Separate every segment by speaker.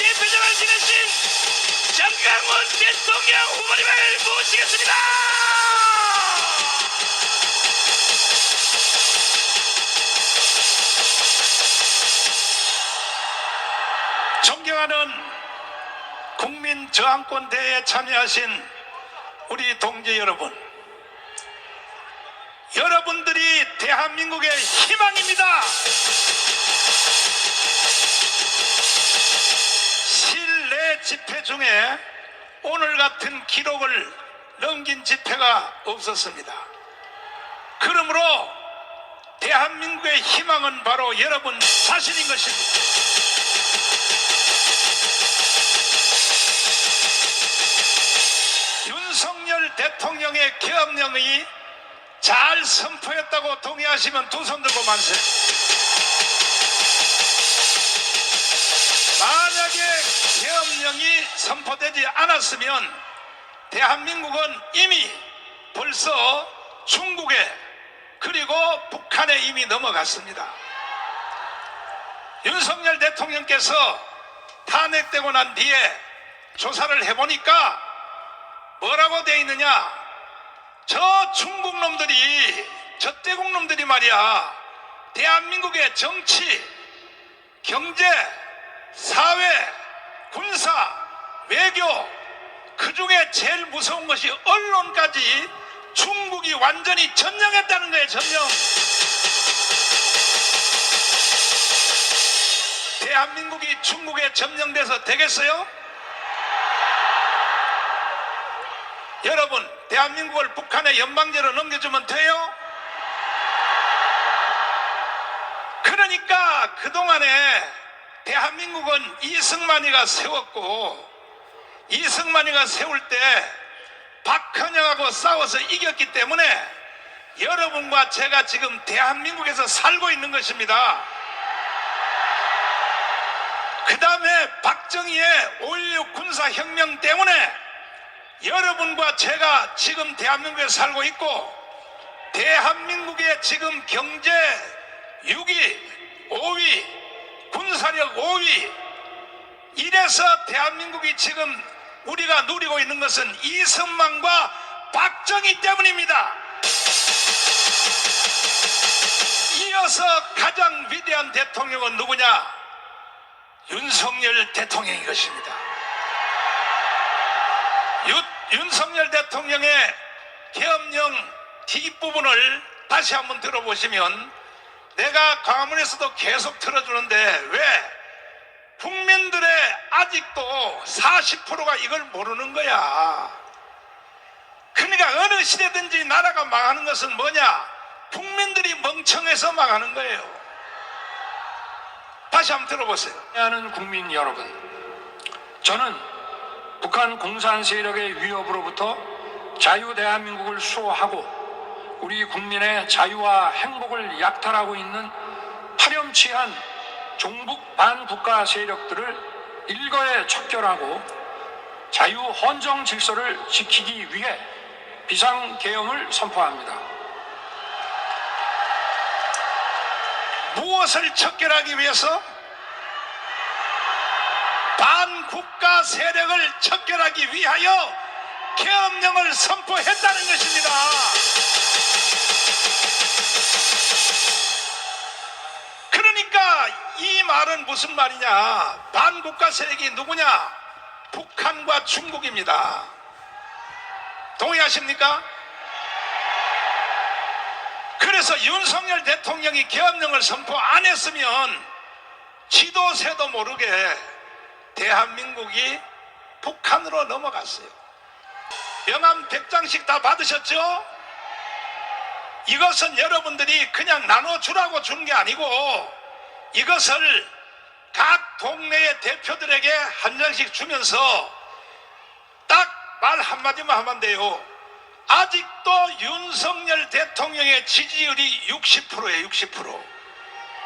Speaker 1: 대표장을 지내신 정강훈 대통령 후보님을 모시겠습니다. 존경하는 국민 저항권 대회에 참여하신 우리 동지 여러분, 여러분들이 대한민국의 희망입니다. 집회 중에 오늘 같은 기록을 넘긴 집회가 없었습니다. 그러므로 대한민국의 희망은 바로 여러분 자신인 것입니다. 윤석열 대통령의 계엄령이 잘 선포했다고 동의하시면 두 손 들고 만세. 만약에 계엄령이 선포되지 않았으면 대한민국은 이미 벌써 중국에 그리고 북한에 이미 넘어갔습니다. 윤석열 대통령께서 탄핵되고 난 뒤에 조사를 해보니까 뭐라고 돼 있느냐? 저 중국 놈들이, 저 태국 놈들이 말이야, 대한민국의 정치, 경제, 사회, 군사, 외교, 그 중에 제일 무서운 것이 언론까지 중국이 완전히 점령했다는 거예요, 점령. 대한민국이 중국에 점령돼서 되겠어요? 여러분, 대한민국을 북한의 연방제로 넘겨주면 돼요? 그러니까 그동안에 대한민국은 이승만이가 세웠고, 이승만이가 세울 때 박헌영하고 싸워서 이겼기 때문에 여러분과 제가 지금 대한민국에서 살고 있는 것입니다. 그 다음에 박정희의 5.16 군사혁명 때문에 여러분과 제가 지금 대한민국에 살고 있고 대한민국의 지금 경제 6위, 5위, 군사력 5위 이래서 대한민국이 지금 우리가 누리고 있는 것은 이승만과 박정희 때문입니다. 이어서 가장 위대한 대통령은 누구냐? 윤석열 대통령인 것입니다. 유- 윤석열 대통령의 계엄령 뒷부분을 다시 한번 들어보시면 내가 광화문에서도 계속 틀어주는데 왜 국민들의 아직도 40%가 이걸 모르는 거야. 그러니까 어느 시대든지 나라가 망하는 것은 뭐냐? 국민들이 멍청해서 망하는 거예요. 다시 한번 들어보세요.
Speaker 2: 하는 국민 여러분, 저는 북한 공산 세력의 위협으로부터 자유 대한민국을 수호하고 우리 국민의 자유와 행복을 약탈하고 있는 파렴치한 종북 반국가 세력들을 일거에 척결하고 자유 헌정 질서를 지키기 위해 비상계엄을 선포합니다.
Speaker 1: 무엇을 척결하기 위해서? 반국가 세력을 척결하기 위하여 계엄령을 선포했다는 것입니다. 그러니까 이 말은 무슨 말이냐? 반국가 세력이 누구냐? 북한과 중국입니다. 동의하십니까? 그래서 윤석열 대통령이 계엄령을 선포 안 했으면 지도새도 모르게 대한민국이 북한으로 넘어갔어요. 명함 100장씩 다 받으셨죠? 이것은 여러분들이 그냥 나눠주라고 준게 아니고 이것을 각 동네의 대표들에게 한 장씩 주면서 딱 말 한마디만 하면 돼요. 아직도 윤석열 대통령의 지지율이 60%예요, 60%.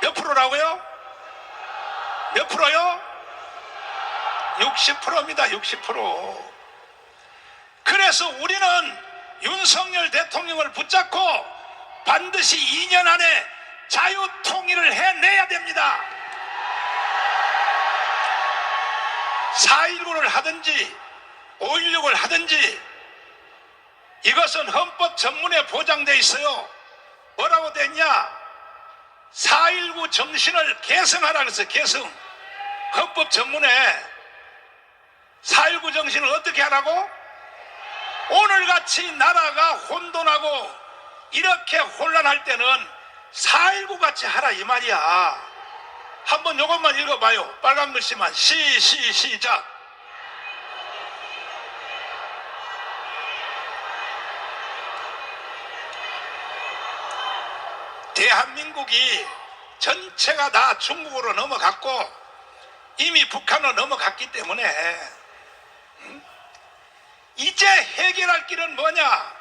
Speaker 1: 몇 프로라고요? 몇 프로요? 60%입니다, 60%. 그래서 우리는 윤석열 대통령을 붙잡고 반드시 2년 안에 자유 통일을 해내야 됩니다. 4.19를 하든지 5.16을 하든지 이것은 헌법 전문에 보장돼 있어요. 뭐라고 됐냐? 4.19 정신을 계승하라 그래서 계승. 헌법 전문에 4.19 정신을 어떻게 하라고? 오늘같이 나라가 혼돈하고 이렇게 혼란할 때는 4.19 같이 하라 이 말이야. 한번 요것만 읽어봐요. 빨간 글씨만 시, 시, 시작. 대한민국이 전체가 다 중국으로 넘어갔고 이미 북한으로 넘어갔기 때문에 음? 이제 해결할 길은 뭐냐?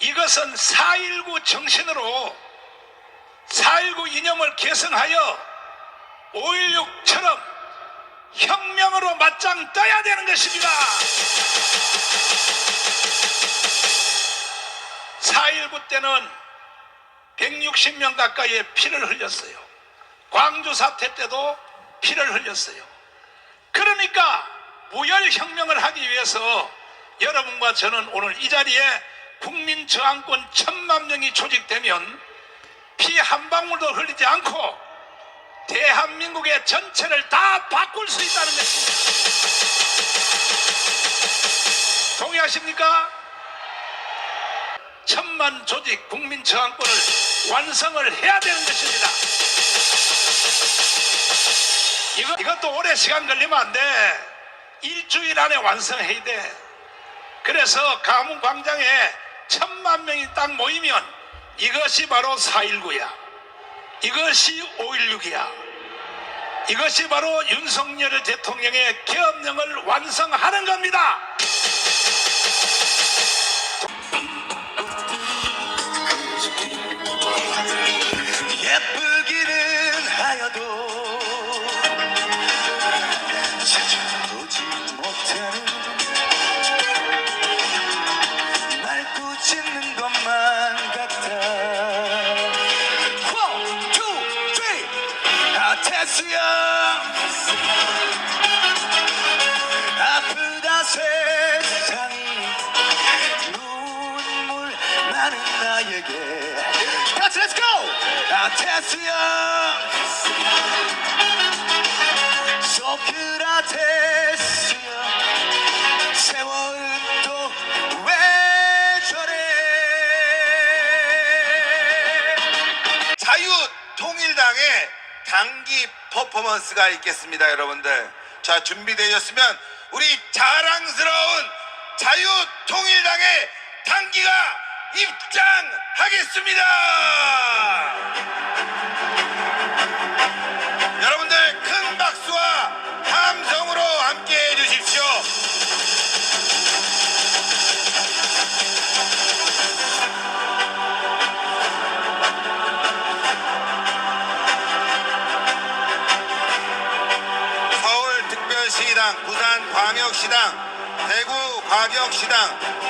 Speaker 1: 이것은 4.19 정신으로 4.19 이념을 계승하여 5.16처럼 혁명으로 맞짱 떠야 되는 것입니다. 4.19 때는 160명 가까이의 피를 흘렸어요. 광주 사태 때도 피를 흘렸어요. 그러니까 무혈혁명을 하기 위해서 여러분과 저는 오늘 이 자리에 국민 저항권 천만 명이 조직되면 피 한 방울도 흘리지 않고 대한민국의 전체를 다 바꿀 수 있다는 것입니다. 동의하십니까? 천만 조직 국민 저항권을 완성을 해야 되는 것입니다. 이것도 오래 시간 걸리면 안 돼. 일주일 안에 완성해야 돼. 그래서 가문 광장에 천만 명이 딱 모이면 이것이 바로 4.19야. 이것이 5.16이야. 이것이 바로 윤석열 대통령의 계엄령을 완성하는 겁니다.
Speaker 3: 고! 아
Speaker 4: 자유통일당의 단기 퍼포먼스가 있겠습니다, 여러분들. 자, 준비되셨으면 우리 자랑스러운 자유통일당의 단기가 입장하겠습니다! 서울특별시당, 부산광역시당, 대구광역시당,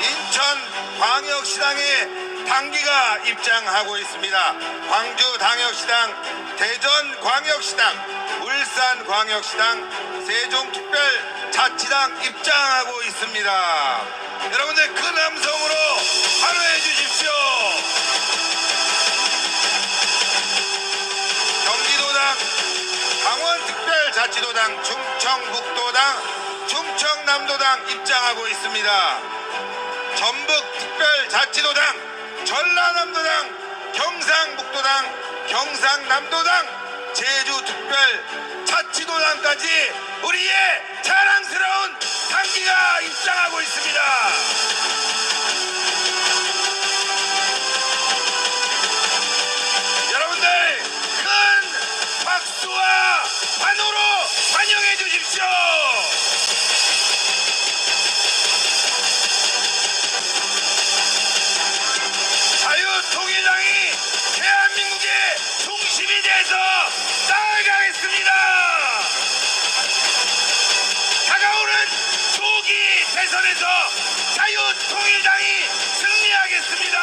Speaker 4: 인천광역시당의 당기가 입장하고 있습니다. 광주당역시당, 대전광역시당, 울산광역시당, 세종특별자치당 입장하고 있습니다. 여러분들 큰 함성으로 환호해 주십시오. 자치도당 충청북도당 충청남도당 입장하고 있습니다. 전북특별자치도당 전라남도당 경상북도당 경상남도당 제주특별자치도당까지 우리의 자랑스러운 단기가 입장하고 있습니다. 여러분들 큰 박수와 환호로 환영해 주십시오. 자유통일당이 대한민국의 중심이 돼서 나아가겠습니다. 다가오는 조기 대선에서 자유통일당이 승리하겠습니다.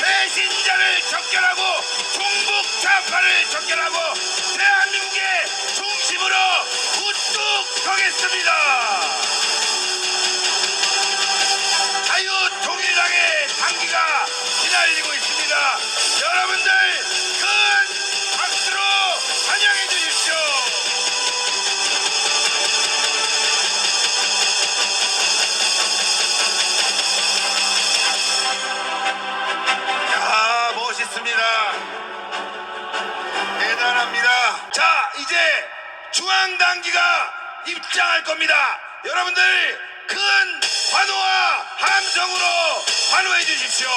Speaker 4: 배신자를 적결하고 종북 좌파를 적결하고 대한민국의 중심으로 우뚝 서겠습니다. 자유통일당의 단기가 기다리고 있습니다. 여러분들 큰 박수로 환영해 주십시오. 야 멋있습니다. 자 이제 중앙당기가 입장할 겁니다. 여러분들 큰 환호와 함성으로 환호해 주십시오.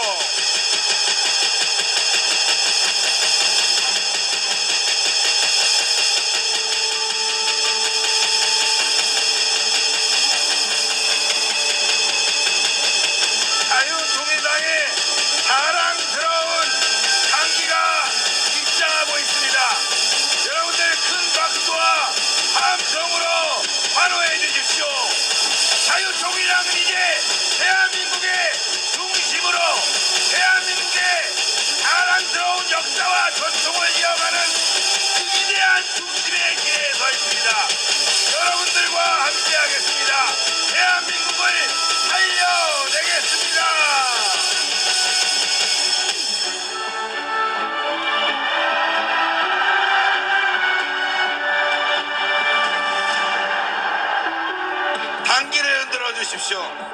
Speaker 4: 자유통일당의 자랑 위대한 중심의 길에 서 있습니다. 여러분들과 함께하겠습니다. 대한민국을 살려내겠습니다. 단기를 흔들어 주십시오.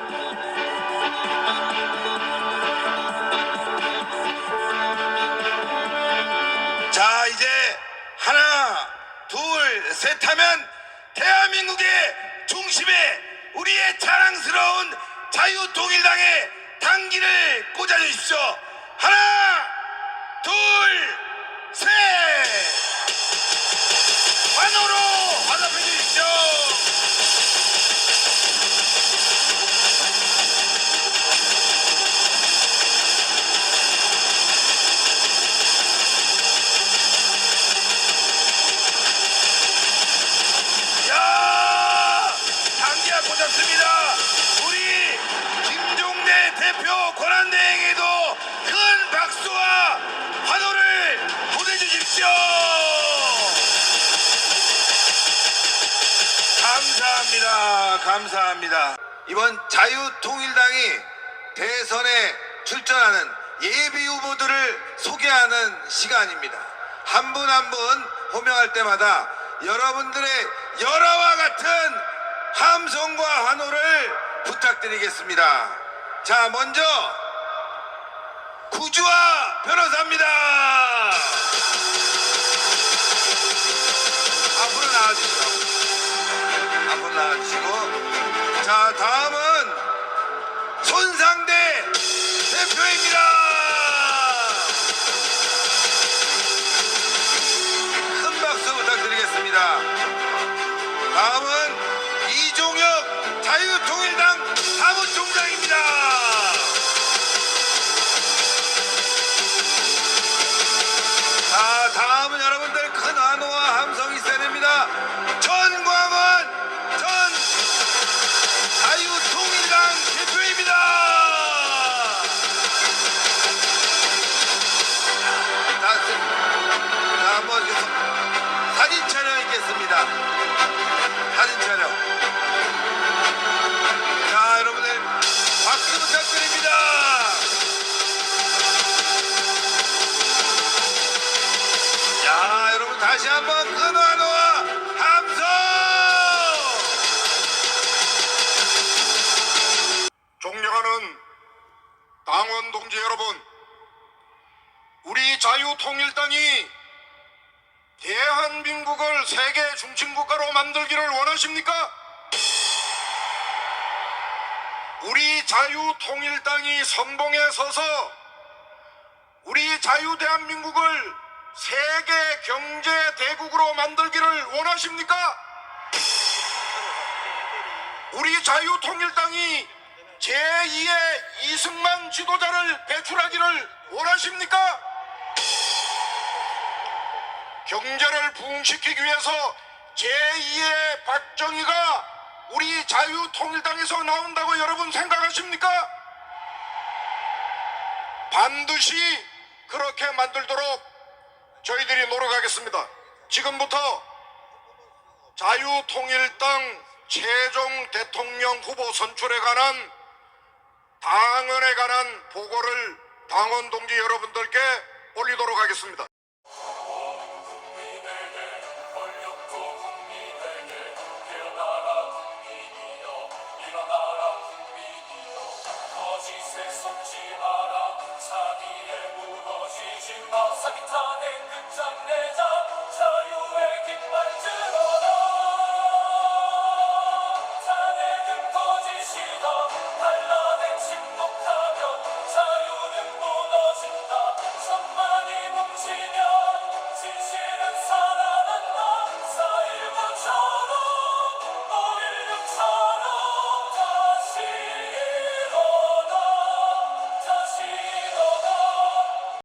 Speaker 4: 감사합니다. 이번 자유통일당이 대선에 출전하는 예비 후보들을 소개하는 시간입니다. 한 분 한 분 호명할 때마다 여러분들의 열화와 같은 함성과 환호를 부탁드리겠습니다. 자, 먼저 구주아 변호사입니다. 앞으로 나와주시고. 앞으로 나와주시고. 자 다음은 손상대 대표입니다. 큰 박수 부탁드리겠습니다. 다음은 이종혁 자유통일당 사무총장입니다 다시 한번 큰 환호와 함성!
Speaker 5: 존경하는 당원 동지 여러분, 우리 자유통일당이 대한민국을 세계 중심국가로 만들기를 원하십니까? 우리 자유통일당이 선봉에 서서 우리 자유대한민국을 세계 경제 대국으로 만들기를 원하십니까? 우리 자유통일당이 제2의 이승만 지도자를 배출하기를 원하십니까? 경제를 부흥시키기 위해서 제2의 박정희가 우리 자유통일당에서 나온다고 여러분 생각하십니까? 반드시 그렇게 만들도록 저희들이 노력하겠습니다. 지금부터 자유통일당 최종 대통령 후보 선출에 관한 당원에 관한 보고를 당원 동지 여러분들께 올리도록 하겠습니다.